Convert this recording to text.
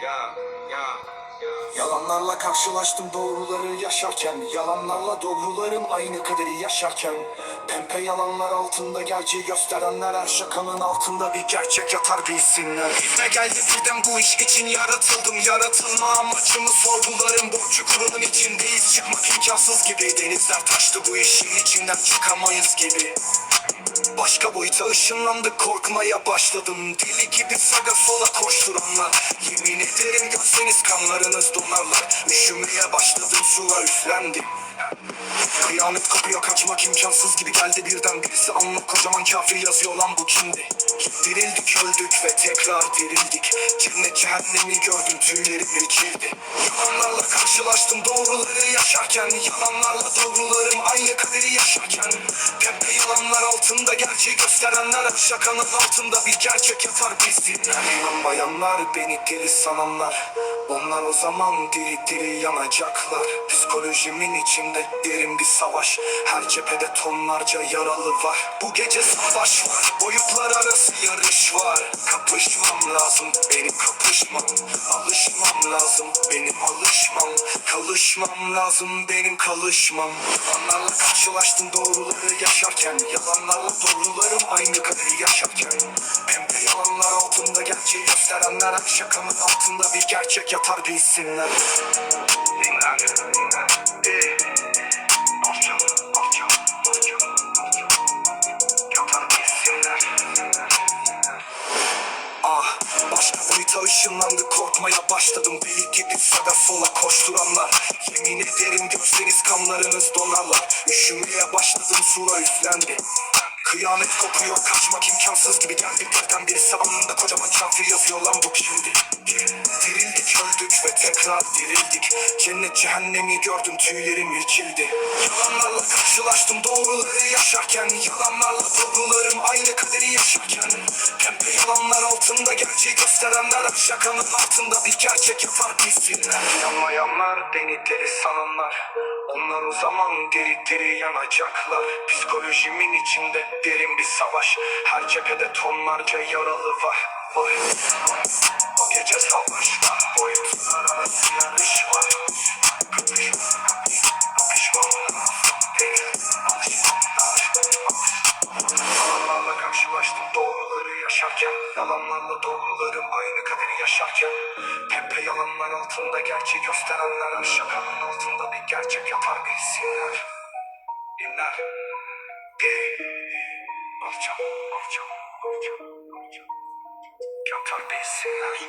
Yeah, yeah. Yalanlarla karşılaştım doğruları yaşarken. Yalanlarla doğrularım aynı kaderi yaşarken. Pempe yalanlar altında gerçeği gösterenler Her şakanın altında bir gerçek yatar bilsinler. Gitme geldi birden bu iş için yaratıldım. Yaratılma amacımı sorgularım. Bu çukurun içindeyiz. Çıkmak imkansız gibi Denizler taştı bu işin içinden çıkamayız gibi. Başka boyuta ışınlandık korkmaya başladım. Deli gibi saga sola koşturanlar. Yemin ederim görseniz kanlarınız donarlar Üşümeye başladım sular üflendim Kıyamet kopuyor kaçmak imkansız gibi geldi birden birisi. Anlık kocaman kafir yazıyor lan bu kimdi? Dirildik öldük ve tekrar dirildik. Cennet cehennemi gördüm tüylerim irkildi Yalanlarla karşılaştım doğruları yaşarken. Yalanlarla doğrularım aynı kaderi yaşarken gerçeği gösterenler Şakanın altında. Bir gerçek yatar bizimler İnanmayanlar beni deli sananlar. Onlar o zaman diri diri yanacaklar. Psikolojimin içinde derin bir savaş. Her cephede tonlarca yaralı var. Bu gece savaş var. Boyutlar arası yarış var. Kapışmam lazım. Benim kapışmam. Alışmam lazım. Benim alışmam. Kalışmam lazım. Benim kalışmam. Yalanlarla karşılaştım. Doğruları yaşarken Yalanlarla doğrularım aynı kaderi yaşarken. Pembe yalanlar altında gerçeği gösterenler şakanın altında bir gerçek yatar bilsinler Dinler, dinler, Başka boyuta ışınlandı korkmaya başladım. Deli gibi sağa sola koşturanlar. Yemin ederim görseniz kanlarınız donarlar. Üşümeye başladım sura üflendi. Kıyamet kopuyor kaçmak imkansız gibi geldi. Birden bir sabanında kocaman kafir yazıyor lan bu şimdi Dirildik öldük ve tekrar dirildik. Cennet cehennemi gördüm tüylerim irkildi. Yalanlarla karşılaştım doğruları yaşarken Yalanlarla yalanlar altında gerçeği gösterenler Şakanın altında bir gerçek yapar bilsinler Yanmayanlar beni deli sananlar. Onlar o zaman diri diri yanacaklar. Psikolojimin içinde derin bir savaş. Her cephede tonlarca yaralı var. Vay. O gece savaş Yalanlarla doğrularım aynı kaderi yaşarken Pembe yalanlar altında gerçeği gösterenler Şakanın altında bir gerçek yapar bilsinler. Dinler Ey Alçam, alçam, alçam, alçam Yatar bilsinler